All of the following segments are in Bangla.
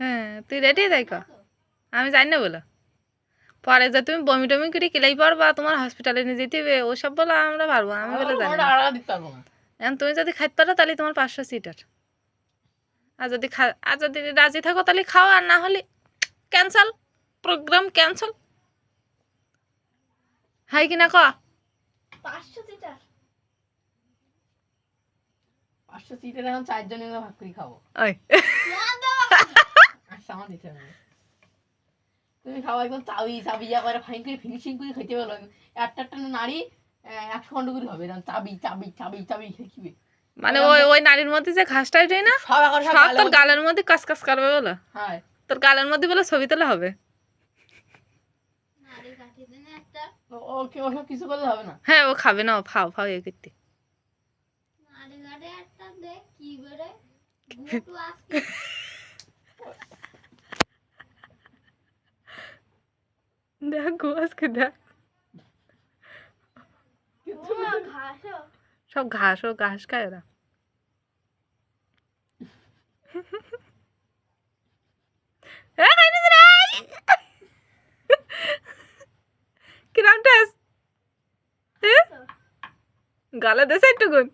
হ্যাঁ তুই রেডি তাই ক আমি জানি না বলো। পরে যে তুমি বমি টমি করে কিলাই পারবা তোমার হসপিটালে নিয়ে যেতে হবে ওসব বলো আমরা পারব না, আমি বলে জানি এখন তুমি যদি খাইতে পারো তাহলে তোমার পাঁচশো সিটার। আর যদি খা আর যদি রাজি থাকো তাহলে খাও আর না হলে ক্যান্সেল প্রোগ্রাম ক্যান্সেল হাই কিনা ক? পাঁচশো সিটার। পাঁচশো সিটের এখন চারজন মিলে ভাগ করে খাব। আমার দিতে হবে। তুমি খাও একদম চাবি চাবি যা করে ফাইন করে ফিনিশিং করে খেতে পারো একটা একটা নারী একশো খন্ড করে হবে চাবি চাবি চাবি চাবি খেয়ে মানে ওই ওই নারীর মধ্যে যে ঘাসটা উঠে না? সব তোর গালে- গালের মধ্যে কাজ কাজ করবে বলো। হ্যাঁ। তোর গালের মধ্যে বলে ছবি তোলা হবে। ওকে ওসব কিছু করলে হবে না। হ্যাঁ ও খাবে না ফাও ফাও এ করতে। নারী একটা কি করে গুটু আজকে দেখ আজকে দেখ সব ঘাস ও ঘাস খায় ওরা না। কিরাম টেস্ট গালে দেশে একটুকুন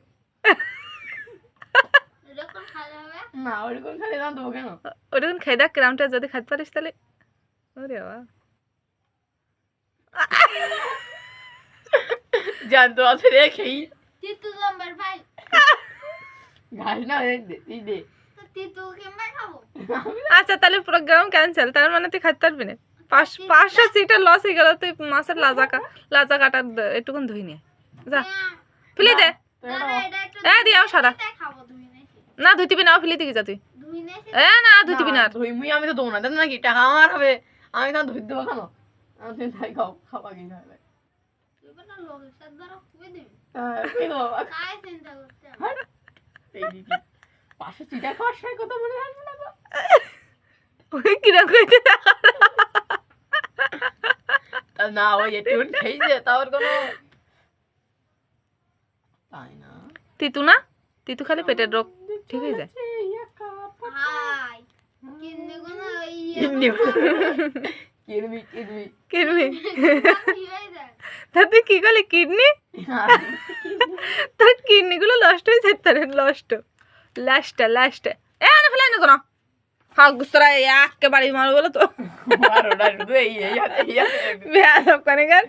না ওরকম খালি দাম দেবো কেন ওরকম খাই দেখ কিরাম টেস্ট যদি খাইতে পারিস তাহলে ওরে বাবা জানতো আছে রে তিতু নম্বর ভাই ঘাস না দে তো আচ্ছা তাহলে প্রোগ্রাম ক্যান্সেল তার মানে তুই খাইতে পারবি না? পাঁচ পাঁচশো সিটের লস হয়ে গেল তুই মাছের লাজা কা লাজা কাটা একটুকুন ধুই নিয়ে যা। ফেলে দে। তো না, না, এ দিয়াও সারা না ধুইতিবি না ফেলে দিকে যা তুই। এ না ধুইতিবি না আর। ধুই মুই আমি তো দেবো না দেন নাকি টাকা আমার হবে। আমি কেন ধুই দেবো কেন? আমি তাই খাও খাওয়া কোনো হ্যাঁ হবে? হাট। এই দিদি পাশে চিটা খাওয়ার সময় কথা মনে আসবে না তো? ওই কিরম কইতে তা না ওই একটু খেয়েছে তার কোনো তাই না? তিতু না? তিতু খালি পেটের রোগ ঠিক হয়ে যায়। ইয়ে কিডনি কিডনি। কিডনি? হয়ে তা তুই কি করলি কিডনি? তোর কিডনি গুলো নষ্ট হয়ে যায় তার নষ্ট লাস্টটা লাস্টে এ। আনে ফেলে না কোনো। হাক গুসরা একেবারে মারো বলো তো। বারোটা শুধু এই এই হাতে এই বেয়া সব কানে গান।